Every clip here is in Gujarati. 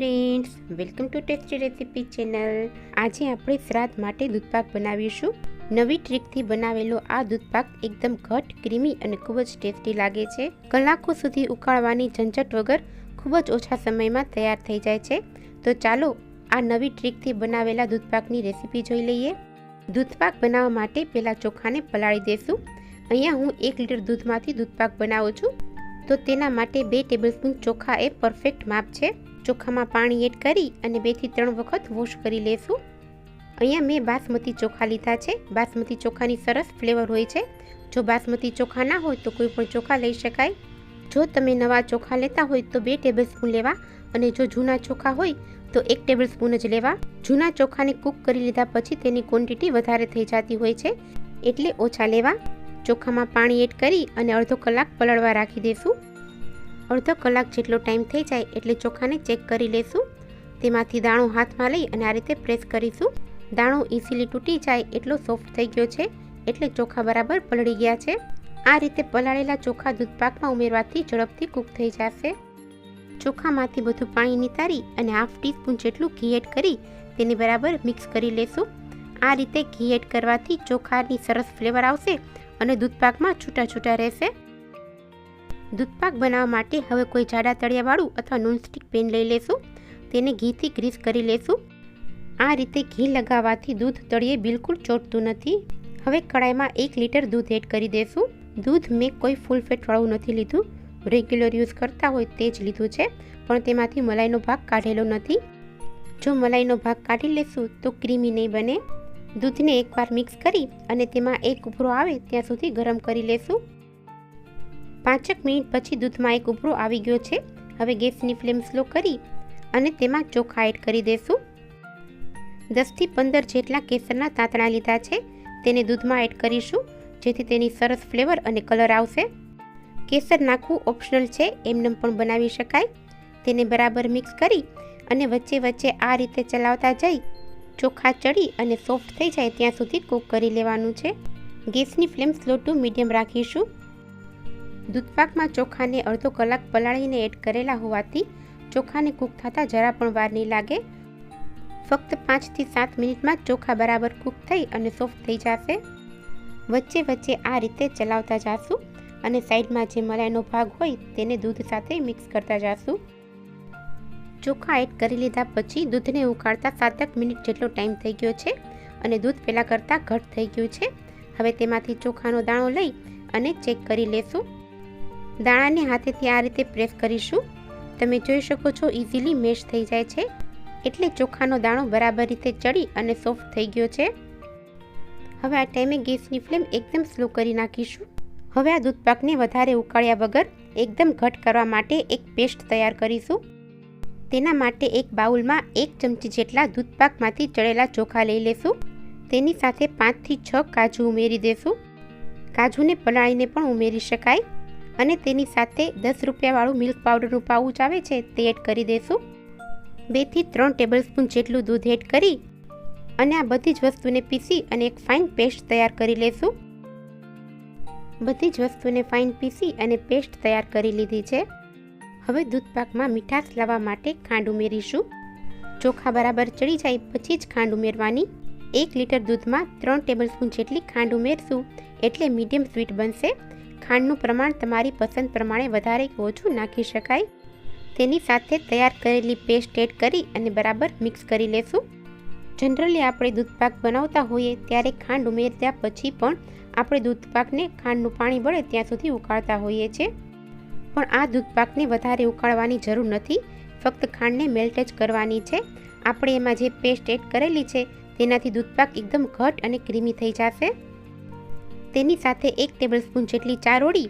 Friends welcome to tasty recipe channel આજે આપણે શ્રાદ્ધ માટે દૂધપાક બનાવીશું. નવી ટ્રીકથી બનાવેલો આ દૂધપાક એકદમ ઘટ ક્રીમી અને ખૂબ જ ટેસ્ટી લાગે છે. કલાકો સુધી ઉકાળવાની ઝંઝટ વગર ખૂબ જ ઓછા સમયમાં તૈયાર થઈ જાય છે. તો ચાલો આ નવી ટ્રીકથી બનાવેલા દૂધપાકની રેસીપી જોઈ લઈએ. દૂધપાક બનાવવા માટે પહેલાં ચોખાને પલાળી દેશું. અહીંયા હું એક લીટર દૂધમાંથી દૂધપાક બનાવું છું. તો તેના માટે બે ટેબલસ્પૂન ચોખા એ પરફેક્ટ માપ છે. ચોખામાં પાણી એડ કરી અને બેથી ત્રણ વખત વોશ કરી લેશું. અહીંયા મેં બાસમતી ચોખા લીધા છે. બાસમતી ચોખાની સરસ ફ્લેવર હોય છે. જો બાસમતી ચોખા ના હોય તો કોઈ પણ ચોખા લઈ શકાય. જો તમે નવા ચોખા લેતા હોય તો બે ટેબલસ્પૂન લેવા અને જો જૂના ચોખા હોય તો એક ટેબલસ્પૂન જ લેવા. જૂના ચોખાને કૂક કરી લીધા પછી તેની ક્વોન્ટિટી વધારે થઈ જતી હોય છે. એટલે ઓછા લેવા. ચોખામાં પાણી એડ કરી અને અડધો કલાક પલળવા રાખી દઈશું અડધો કલાક જેટલો ટાઈમ થઈ જાય એટલે ચોખાને ચેક કરી લેશું. તેમાંથી દાણો હાથમાં લઈ અને આ રીતે પ્રેસ કરીશું. દાણો ઇઝીલી તૂટી જાય એટલો સોફ્ટ થઈ ગયો છે, એટલે ચોખા બરાબર પલળી ગયા છે. આ રીતે પલાળેલા ચોખા દૂધપાકમાં ઉમેરવાથી ઝડપથી કૂક થઈ જશે. ચોખામાંથી બધું પાણી નિતારી અને હાફ ટીસ્પૂન જેટલું ઘી એડ કરી તેને બરાબર મિક્સ કરી લેશું. આ રીતે ઘી એડ કરવાથી ચોખાની સરસ ફ્લેવર આવશે અને દૂધપાકમાં છૂટા છૂટા રહેશે. દૂધપાક બનાવવા માટે હવે કોઈ જાડા તળિયાવાળું અથવા નોનસ્ટિક પેન લઈ લેશું. તેને ઘીથી ગ્રીસ કરી લેશું. આ રીતે ઘી લગાવવાથી દૂધ તળિયે બિલકુલ ચોટતું નથી. હવે કડાઈમાં એક લીટર દૂધ એડ કરી દેશું. દૂધ મેં કોઈ ફૂલ ફેટવાળું નથી લીધું. રેગ્યુલર યુઝ કરતા હોય તે જ લીધું છે, પણ તેમાંથી મલાઈનો ભાગ કાઢેલો નથી. જો મલાઈનો ભાગ કાઢી લેશું તો ક્રીમી નહીં બને. દૂધને એકવાર મિક્સ કરી અને તેમાં એક ઉભરો આવે ત્યાં સુધી ગરમ કરી લેશું. પાંચક મિનિટ પછી દૂધમાં એક ઉભરો આવી ગયો છે. હવે ગેસની ફ્લેમ સ્લો કરી અને તેમાં ચોખા એડ કરી દેશું. દસથી પંદર જેટલા કેસરના તાંતણા લીધા છે. તેને દૂધમાં એડ કરીશું, જેથી તેની સરસ ફ્લેવર અને કલર આવશે. કેસર નાખવું ઓપ્શનલ છે, એમનેમ પણ બનાવી શકાય. તેને બરાબર મિક્સ કરી અને વચ્ચે વચ્ચે આ રીતે ચલાવતા જઈ ચોખા ચડી અને સોફ્ટ થઈ જાય ત્યાં સુધી કૂક કરી લેવાનું છે. ગેસની ફ્લેમ સ્લો ટુ મીડિયમ રાખીશું. દૂધપાકમાં ચોખાને અડધો કલાક પલાળીને એડ કરેલા હોવાથી ચોખાને કૂક થતાં જરા પણ વાર નહીં લાગે. ફક્ત પાંચથી સાત મિનિટમાં ચોખા બરાબર કૂક થઈ અને સોફ્ટ થઈ જશે. વચ્ચે વચ્ચે આ રીતે ચલાવતા જાશું અને સાઈડમાં જે મલાઈનો ભાગ હોય તેને દૂધ સાથે મિક્સ કરતા જાશું. ચોખા એડ કરી લીધા પછી દૂધને ઉકાળતા સાતક મિનિટ જેટલો ટાઈમ થઈ ગયો છે અને દૂધ પહેલાં કરતાં ઘટ થઈ ગયું છે. હવે તેમાંથી ચોખાનો દાણો લઈ અને ચેક કરી લેશું. દાણાને હાથેથી આ રીતે પ્રેસ કરીશું. તમે જોઈ શકો છો ઇઝીલી મેશ થઈ જાય છે. એટલે ચોખાનો દાણો બરાબર રીતે ચડી અને સોફ્ટ થઈ ગયો છે. હવે આ ટાઈમે ગેસની ફ્લેમ એકદમ સ્લો કરી નાખીશું. હવે આ દૂધપાકને વધારે ઉકાળ્યા વગર એકદમ ઘટ કરવા માટે એક પેસ્ટ તૈયાર કરીશું. તેના માટે એક બાઉલમાં એક ચમચી જેટલા દૂધપાકમાંથી ચડેલા ચોખા લઈ લેશું. તેની સાથે પાંચથી છ કાજુ ઉમેરી દેશું. કાજુને પલાળીને પણ ઉમેરી શકાય. અને તેની સાથે દસ રૂપિયાવાળું મિલ્ક પાવડરનું પાઉચ આવે છે, તે એડ કરી દઈશું બેથી ત્રણ ટેબલસ્પૂન જેટલું દૂધ એડ કરી અને આ બધી જ વસ્તુને પીસી અને એક ફાઇન પેસ્ટ તૈયાર કરી લેશું. બધી જ વસ્તુને ફાઇન પીસી અને પેસ્ટ તૈયાર કરી લીધી છે. હવે દૂધપાકમાં મીઠાશ લાવવા માટે ખાંડ ઉમેરીશું. ચોખા બરાબર ચડી જાય પછી જ ખાંડ ઉમેરવાની. એક લીટર દૂધમાં ત્રણ ટેબલસ્પૂન જેટલી ખાંડ ઉમેરશું એટલે મીડિયમ સ્વીટ બનશે. ખાંડનું પ્રમાણ તમારી પસંદ પ્રમાણે વધારે કે ઓછું નાખી શકાય. તેની સાથે તૈયાર કરેલી પેસ્ટ એડ કરી અને બરાબર મિક્સ કરી લેશું. જનરલી આપણે દૂધપાક બનાવતા હોઈએ ત્યારે ખાંડ ઉમેર્યા પછી પણ આપણે દૂધપાકને ખાંડનું પાણી બળે ત્યાં સુધી ઉકાળતા હોઈએ છીએ. પણ આ દૂધપાકને વધારે ઉકાળવાની જરૂર નથી, ફક્ત ખાંડને મેલ્ટ જ કરવાની છે. આપણે એમાં જે પેસ્ટ એડ કરેલી છે તેનાથી દૂધપાક એકદમ ઘટ અને ક્રીમી થઈ જશે. તેની સાથે એક ટેબલસ્પૂન જેટલી ચારોળી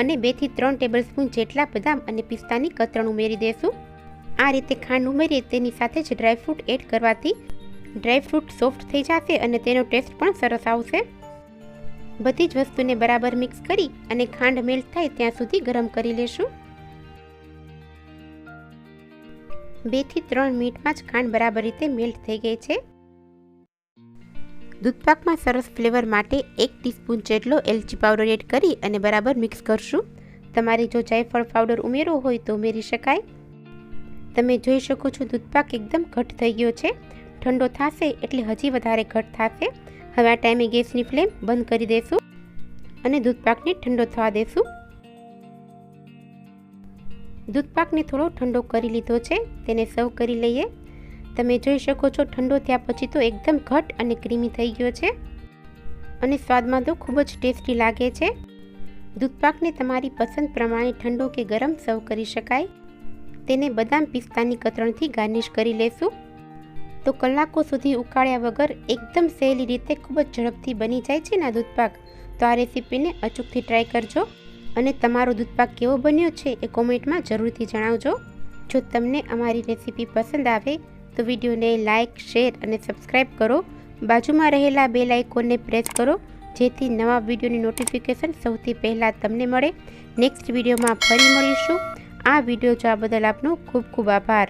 અને બેથી ત્રણ ટેબલસ્પૂન જેટલા બદામ અને પિસ્તાની કતરણ ઉમેરી દેશું. આ રીતે ખાંડ ઉમેરી તેની સાથે જ ડ્રાયફ્રૂટ એડ કરવાથી ડ્રાયફ્રૂટ સોફ્ટ થઈ જશે અને તેનો ટેસ્ટ પણ સરસ આવશે. બધી જ વસ્તુને બરાબર મિક્સ કરી અને ખાંડ મેલ્ટ થાય ત્યાં સુધી ગરમ કરી લેશું. બેથી ત્રણ મિનિટમાં જ ખાંડ બરાબર રીતે મેલ્ટ થઈ ગઈ છે. દૂધપાકમાં સરસ ફ્લેવર માટે એક ટીસ્પૂન જેટલો એલચી પાવડર એડ કરી અને બરાબર મિક્સ કરશું. તમારે જો જાયફળ પાવડર ઉમેરવો હોય તો ઉમેરી શકાય. તમે જોઈ શકો છો દૂધપાક એકદમ ઘટ થઈ ગયો છે. ઠંડો થશે એટલે હજી વધારે ઘટ થશે. હવે આ ટાઈમે ગેસની ફ્લેમ બંધ કરી દઈશું અને દૂધપાકને ઠંડો થવા દઈશું દૂધપાકને થોડો ઠંડો કરી લીધો છે. તેને સર્વ કરી લઈએ. તમે જોઈ શકો છો, ઠંડો થયા પછી તો એકદમ ઘટ અને ક્રીમી થઈ ગયો છે. અને સ્વાદમાં તો ખૂબ જ ટેસ્ટી લાગે છે. દૂધપાકને તમારી પસંદ પ્રમાણે ઠંડો કે ગરમ સર્વ કરી શકાય. તેને બદામ પિસ્તાની કતરણથી ગાર્નિશ કરી લેશું. તો કલાકો સુધી ઉકાળ્યા વગર એકદમ સહેલી રીતે ખૂબ જ ઝડપથી બની જાય છે ને આ દૂધપાક. તો આ રેસીપીને અચૂકથી ટ્રાય કરજો. અને તમારો દૂધપાક કેવો બન્યો છે એ કોમેન્ટમાં જરૂરથી જણાવજો. જો તમને અમારી રેસીપી પસંદ આવે તો વિડીયોને લાઇક, શેર અને સબસ્ક્રાઈબ કરો. બાજુમાં રહેલા બે લાઇકોનને પ્રેસ કરો, જેથી નવા વિડીયોની નોટિફિકેશન સૌથી પહેલાં તમને મળે. નેક્સ્ટ વિડીયોમાં ફરી મળીશું. આ વીડિયો જોવા બદલ આપનો ખૂબ ખૂબ આભાર.